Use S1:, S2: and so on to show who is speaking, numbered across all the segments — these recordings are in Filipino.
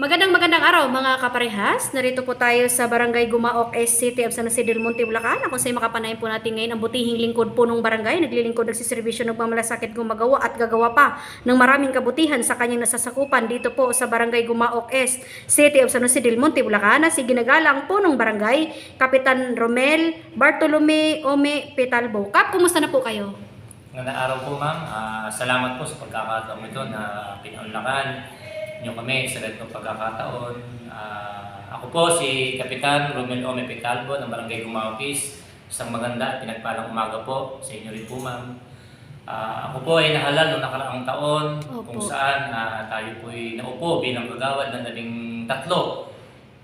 S1: Magandang magandang araw mga kaparehas. Narito po tayo sa Barangay Gumaok S City of San Jose del Monte, Bulacan. Kung sa'yo makapanayin po natin ngayon ang butihing lingkod po ng barangay. Naglilingkod, nagsiservisyo, nagmamalasakit, gumagawa at gagawa pa ng maraming kabutihan sa kanyang nasasakupan dito po sa Barangay Gumaok S City of San Jose del Monte, Bulacan. Si ginagalang po ng barangay, Kapitan Romel Bartolome Ome Petalbo. Kap, kumusta na po kayo?
S2: Ngayong araw po ma'am, Ah, salamat po sa pagkakataon ito na pinaunlakan niyo kami sa ganitong pagkakataon. Ah, ako po si Kapitan Romel Ome Picalbo ng Barangay Gumaukis. Isang maganda at pinagpalang umaga po sa inyo rin po ma'am. Ah, ako po ay nahalal noong nakaraang taon
S1: Opo.
S2: kung saan ah, tayo po ay naupo bilang kagawad ng labing tatlo.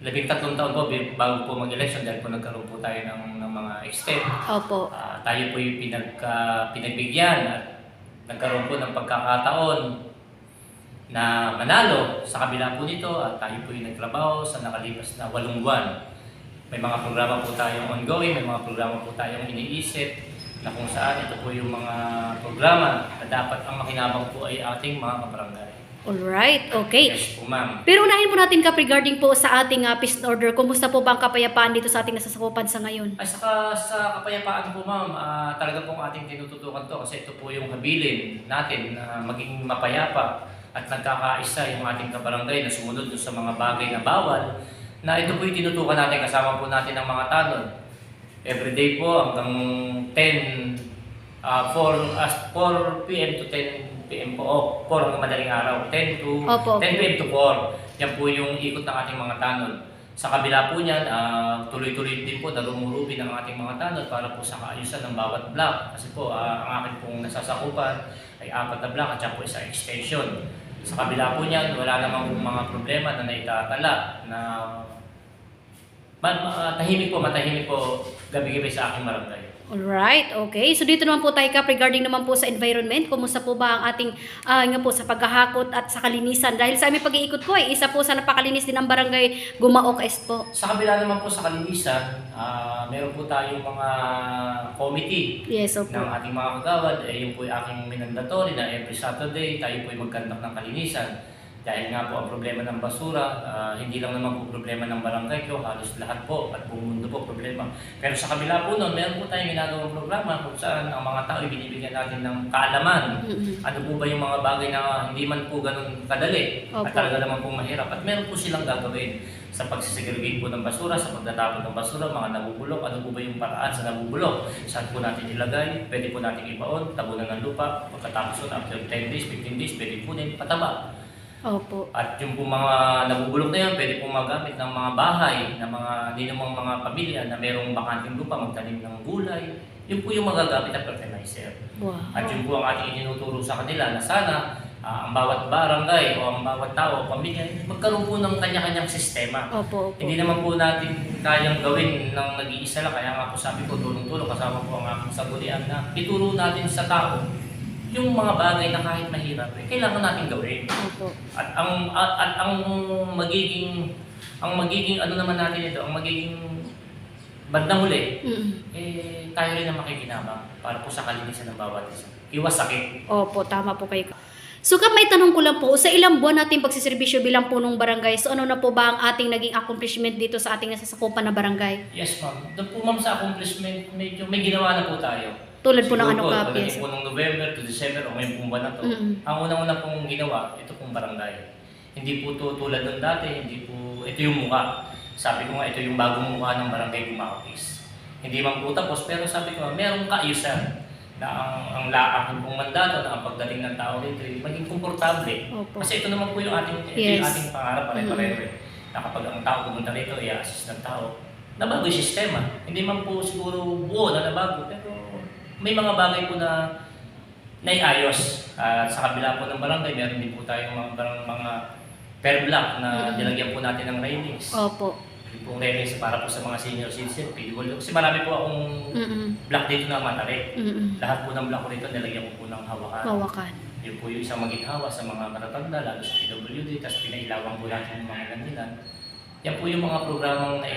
S2: Labing tatlong taon po bago po mag-election dahil po nagkaroon po tayo ng, ng mga extent.
S1: Opo.
S2: Ah, tayo po yung pinagka, pinagbigyan at nagkaroon po ng pagkakataon na manalo sa kabila po nito at tayo po yung nagtrabaho sa nakalipas na walong buwan. May mga programa po tayong ongoing, may mga programa po tayong iniisip na kung saan ito po yung mga programa na dapat ang makinabang po ay ating mga kabarangay.
S1: Alright, okay.
S2: Yes po ma'am.
S1: Pero unahin po natin ka regarding po sa ating uh, peace order. Kumusta po ba ang kapayapaan dito sa ating nasasakupan sa ngayon?
S2: Ay saka sa kapayapaan po ma'am, ah, talaga pong ating tinututukan to kasi ito po yung habilin natin na maging mapayapa at nagkakaisa yung ating kabarangay na sumunod sa mga bagay na bawal na ito po yung tinutukan natin kasama po natin ang mga tanod. Everyday po hanggang 10, ah 4, as 4 p.m. to 10 p.m. po, o 4 hanggang madaling araw, 10 to
S1: Opo.
S2: 10 p.m. to 4. Yan po yung ikot ng ating mga tanod. Sa kabila po niyan, ah, tuloy-tuloy din po na rumurubi ng ating mga tanod para po sa kaayusan ng bawat block. Kasi po, ah, ang akin pong nasasakupan ay apat na block at saka po isang extension. Sa kabila po niyan, wala namang mga problema na naitatala na ma- ma- tahimik po, matahimik po gabi-gabi sa aking barangay.
S1: Alright, okay. So dito naman po tayo ka regarding naman po sa environment. Kumusta po ba ang ating ah, nga po sa paghahakot at sa kalinisan? Dahil sa aming pag-iikot po ay isa po sa napakalinis din ang barangay Gumaok Est po.
S2: Sa kabila naman po sa kalinisan, ah, meron po tayong mga committee
S1: Yes, opo.
S2: ng ating mga kagawad, eh, yun po yung aking minandatory na every Saturday tayo po ay magkandak ng kalinisan. Dahil nga po ang problema ng basura, ah, hindi lang naman po problema ng barangay ko, halos lahat po at buong mundo po problema. Pero sa kabila po nun, meron po tayong ginagawang programa kung saan ang mga tao binibigyan natin ng kaalaman. Ano po ba yung mga bagay na hindi man po ganun kadali
S1: Opo.
S2: at talaga naman po mahirap at meron po silang gagawin sa pagsisegregate po ng basura, sa pagtatapon ng basura, mga nabubulok, ano po ba yung paraan sa nabubulok, saan po natin ilagay, pwede po natin ibaon, tabunan ng lupa, pagkatapos nun, after 10 days, 15 days, pwede kunin, pataba.
S1: Opo.
S2: At yung po mga nabubulok na yun, pwede po magamit ng mga bahay, ng mga ninumang mga pamilya na merong bakanting lupa, magtanim ng gulay, yun po yung magagamit na fertilizer.
S1: Wow.
S2: At yun po ang ating itinuturo sa kanila na sana ah, ang bawat barangay o ang bawat tao pamilya magkaroon po ng kanya-kanyang sistema.
S1: Opo, opo.
S2: Hindi naman po natin kayang gawin ng nag-iisa lang. Kaya nga po sabi ko, tulong-tulong kasama po ang aking sagulian na ituro natin sa tao yung mga bagay na kahit mahirap, eh, kailangan natin gawin.
S1: Opo.
S2: At ang at, at ang magiging ang magiging ano naman natin ito, ang magiging bandang huli,
S1: Mm-mm.
S2: eh, tayo rin ang makikinabang para po sa kalinisan ng bawat isa. Iwas sakit.
S1: Opo, tama po kayo. So kap may tanong ko lang po, sa ilang buwan nating pagsiservisyo bilang punong barangay, so ano na po ba ang ating naging accomplishment dito sa ating nasasakupan na barangay?
S2: Yes, ma'am. Doon po, ma'am, sa accomplishment, medyo may ginawa na po tayo.
S1: Tulad po ng ano
S2: pagdating
S1: yes.
S2: po ng November to December o ngayong buwan na to,
S1: Mm-mm.
S2: ang unang-una pong ginawa, ito pong barangay. Hindi po to tulad ng dati, hindi po, ito yung mukha. Sabi ko nga, ito yung bagong mukha ng barangay Gumakis. Hindi man po tapos, pero sabi ko, merong kaayusan na ang, ang laakin pong mandato na ang pagdating ng tao dito ay maging komportable.
S1: Opo.
S2: Kasi ito naman po yung ating, ito
S1: Yes.
S2: yung ating pangarap pare-pareho eh. Na kapag ang tao pumunta rito, i-assist ng tao, nabago yung sistema. Hindi man po siguro buo na nabago, pero may mga bagay po na naiayos. At sa kabila po ng barangay, meron din po tayong mga, barang, mga per block na
S1: Mm.
S2: nilagyan po natin ng railings.
S1: Opo.
S2: Yung pong railings para po sa mga senior citizen, PWD. Kasi marami po akong
S1: Mm-mm.
S2: block dito na matari.
S1: Mm-mm.
S2: Lahat po ng block ko rito, nilagyan ko po ng hawakan.
S1: Mawakan.
S2: Yun po yung isang maginhawa sa mga matatanda, lalo sa PWD, tapos pinailawan po natin yung mga landilan. Yan po yung mga programang na,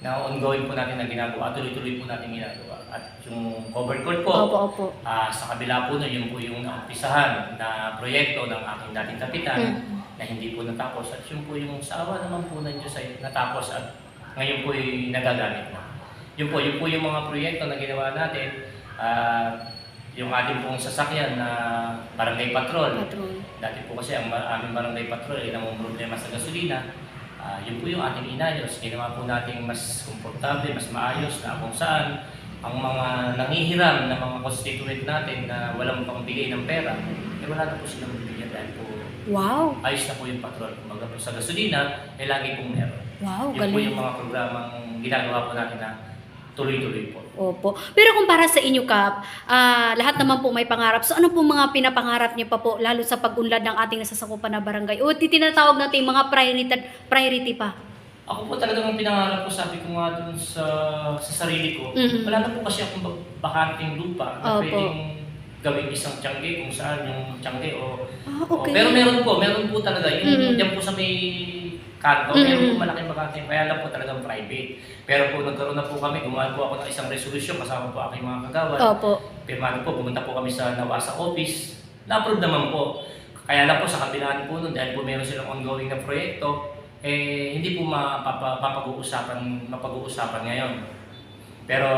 S2: na ongoing po natin na ginagawa, tuloy-tuloy po natin ginagawa. At yung cover court po,
S1: Opo, opo.
S2: ah, sa kabila po nun, yun po yung naumpisahan na proyekto ng aking dating kapitan
S1: Mm.
S2: na hindi po natapos at yun po yung sa awa naman po ng Diyos ay natapos at ngayon po ay nagagamit na. Yun po, yun po yung mga proyekto na ginawa natin. at yung ating pong sasakyan na barangay patrol.
S1: Patron.
S2: Dati po kasi ang ma- aming barangay patrol ay namang problema sa gasolina. Ah, yun po yung ating inayos. Ginawa po natin mas komportable, mas maayos na kung saan ang mga nangihiram na mga constituent natin na walang pangbigay ng pera, eh wala na po silang bibigyan dahil po
S1: Wow.
S2: ayos na po yung patrol. Kumbaga po sa gasolina, eh lagi pong meron.
S1: Wow,
S2: Yun po
S1: galing.
S2: yung mga programang ginagawa po natin na tuloy-tuloy po.
S1: Opo. Pero kung para sa inyo, Kap, ah, lahat naman po may pangarap. So ano po mga pinapangarap niyo pa po, lalo sa pag-unlad ng ating nasasakupan na barangay? O tinatawag natin mga priority, priority pa.
S2: Ako po talagang ang pinangarap ko, sabi ko nga dun sa, sa sarili ko,
S1: Mhm.
S2: wala na po kasi akong bak- bakanting lupa na
S1: Opo.
S2: pwedeng gawing isang tiyangge kung saan yung tiyangge o...
S1: Ah,
S2: o-
S1: okay.
S2: pero meron po, meron po talaga. Yung
S1: Mhm.
S2: dyan po sa may kanto,
S1: Mhm.
S2: meron po malaking bakanting, kaya lang po talagang private. Pero po nagkaroon na po kami, gumawa po ako ng isang resolution kasama po aking mga kagawad.
S1: Opo.
S2: Pirmado po, pumunta po kami sa Nawasa office. Na-approve naman po. Kaya lang po sa kabilaan po nun, dahil po meron silang ongoing na proyekto, eh hindi po mapapa- mapag-uusapan, ngayon. Pero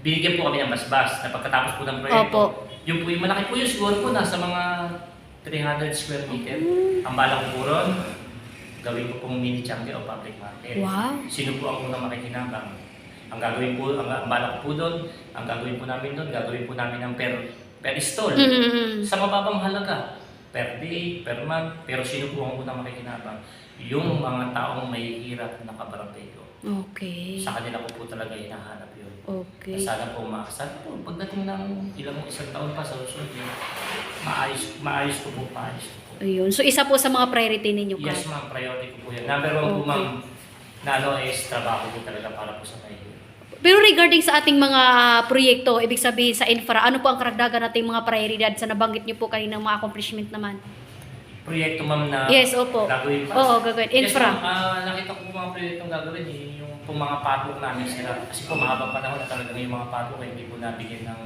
S2: binigyan po kami ng basbas na pagkatapos po ng proyekto.
S1: Opo.
S2: Yung po yung malaki po yung siguro po nasa mga 300 square meter. Ang balak po ron, gawin ko pong mini changi o public market.
S1: Wow.
S2: Sino po ang unang makikinabang? Ang gagawin po, ang, ang balak po doon, ang gagawin po namin doon, gagawin po namin ng per, per stall.
S1: Mm-mm.
S2: Sa mababang halaga, per day, per month, pero sino po ang unang makikinabang? Yung mga taong may hirap na kabarangay.
S1: Okay.
S2: Sa kanila ko po talaga hinahanap yun.
S1: Okay.
S2: Sana po maasal po, pagdating ng ilang isang taon pa sa susunod, maayos, maayos ko po, maayos ko po.
S1: Ayun. So isa po sa mga priority ninyo, Kap.
S2: Yes ma'am, priority ko po yan. Number one po
S1: Okay.
S2: ma'am, na ano is trabaho ko talaga para po sa kayo.
S1: Pero regarding sa ating mga proyekto, ibig sabihin sa infra, ano po ang karagdagan nating mga prioridad sa nabanggit niyo po kanina mga accomplishment naman?
S2: Proyekto ma'am na
S1: Yes, opo.
S2: gagawin pa.
S1: Oo, gagawin.
S2: Yes,
S1: Infra.
S2: ma'am. Ah, nakita ko po mga proyektong gagawin eh, yung po mga patok namin sila. Kasi po mahabang panahon na talaga yung mga patok ay hindi po nabigyan ng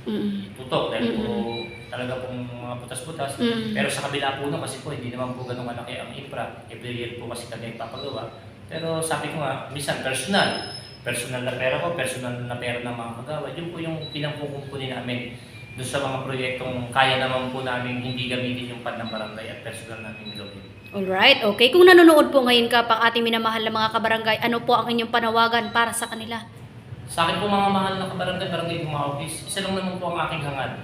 S1: Mm.
S2: tutok dahil po talaga pong mga butas-butas.
S1: Mm.
S2: Pero sa kabila po nun, kasi po hindi naman po ganun malaki ang infra. Every year po kasi kami papagawa. Pero sabi ko nga, minsan personal. Personal na pera ko, personal na pera ng mga kagawad. Yun po yung pinangkukumpuni namin doon sa mga proyektong kaya naman po namin hindi gamitin yung pad ng barangay at personal namin gawin.
S1: Alright, okay. Kung nanonood po ngayon ka pang ating minamahal na mga kabarangay, ano po ang inyong panawagan para sa kanila?
S2: Sa akin po mga mahal na kabarangay, barangay mga office, isa lang naman po ang aking hangad.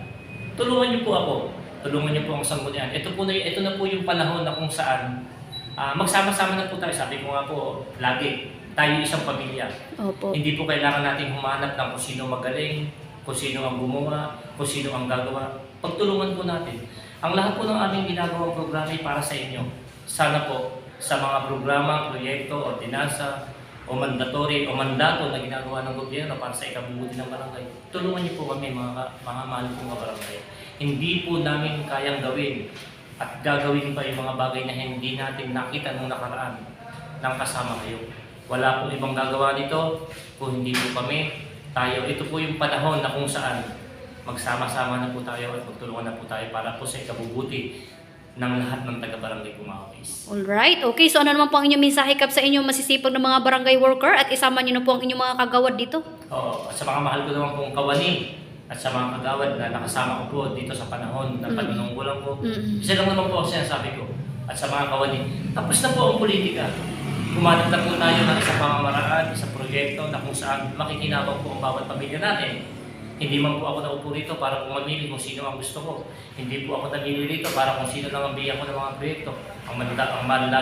S2: Tulungan niyo po ako. Tulungan niyo po ang sanggunian. Ito po na, ito na po yung panahon na kung saan ah, magsama-sama na po tayo. Sabi ko nga po, lagi, tayo isang pamilya.
S1: Opo.
S2: Hindi po kailangan nating humanap ng kung sino magaling, kung sino ang gumawa, kung sino ang gagawa. Pagtulungan po natin. Ang lahat po ng aming ginagawang programa ay para sa inyo. Sana po sa mga programa, proyekto, ordinansa, o mandatory o mandato na ginagawa ng gobyerno para sa ikabubuti ng barangay. Tulungan niyo po kami mga, mga mahal kong kabarangay. Hindi po namin kayang gawin at gagawin pa yung mga bagay na hindi natin nakita nung nakaraan ng kasama kayo. Wala pong ibang gagawa nito kung hindi po kami, tayo. Ito po yung panahon na kung saan magsama-sama na po tayo at magtulungan na po tayo para po sa ikabubuti ng lahat ng taga-barangay Kumaopis.
S1: Alright, okay. So ano naman po ang inyong mensahe kap sa inyong masisipag na mga barangay worker at isama niyo na po ang inyong mga kagawad dito?
S2: Oo, at sa mga mahal ko naman pong kawani at sa mga kagawad na nakasama ko po dito sa panahon na
S1: Mm.
S2: panunungkulan ko,
S1: Mm-mm.
S2: isa lang naman po ang sinasabi ko. At sa mga kawani, tapos na po ang politika. Kumanap na po tayo ng isang pamamaraan, isang proyekto na kung saan makikinabang po ang bawat pamilya natin. Hindi man po ako naupo rito para po mamili kung sino ang gusto ko. Hindi po ako namili rito para kung sino lang ang bigyan ko ng mga proyekto. Ang, manda,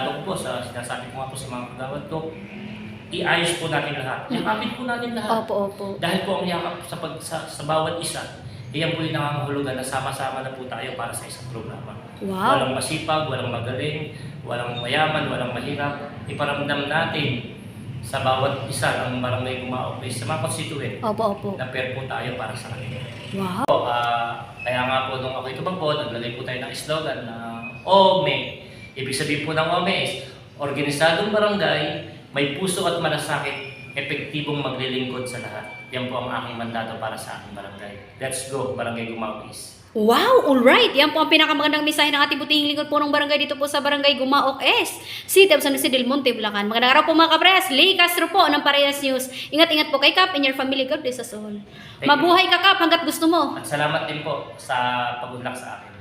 S2: ang po sa sinasabi ko nga po sa mga kagawad ko, iayos po natin lahat. Yakapin po natin lahat.
S1: Opo, opo.
S2: Dahil po ang yakap sa, pag, sa, sa bawat isa, iyan po yung nangangahulugan na sama-sama na po tayo para sa isang programa.
S1: Wow.
S2: Walang masipag, walang magaling, walang mayaman, walang mahirap. Iparamdam natin sa bawat isa ng barangay Gumaopis, sa mga constituent,
S1: Opo, opo.
S2: na pair po tayo para sa kanila.
S1: Wow.
S2: Po, ah, kaya nga po nung ako ito po, naglagay po tayo ng slogan na OME. Ibig sabihin po ng OME is, Organisadong Barangay, may puso at malasakit, epektibong maglilingkod sa lahat. Yan po ang aking mandato para sa aking barangay. Let's go, Barangay Gumaupis.
S1: Wow, alright. Yan po ang pinakamagandang mensahe ng ating butihing lingkod po ng barangay dito po sa barangay Gumaok S. City of San Jose del Monte, Bulacan. Magandang araw po mga kapres. Lee Castro po ng Parehas News. Ingat-ingat po kay Kap and your family. God bless us all.
S2: you.
S1: Mabuhay ka Kap hanggat gusto mo.
S2: At salamat din po sa pag-unlak sa akin.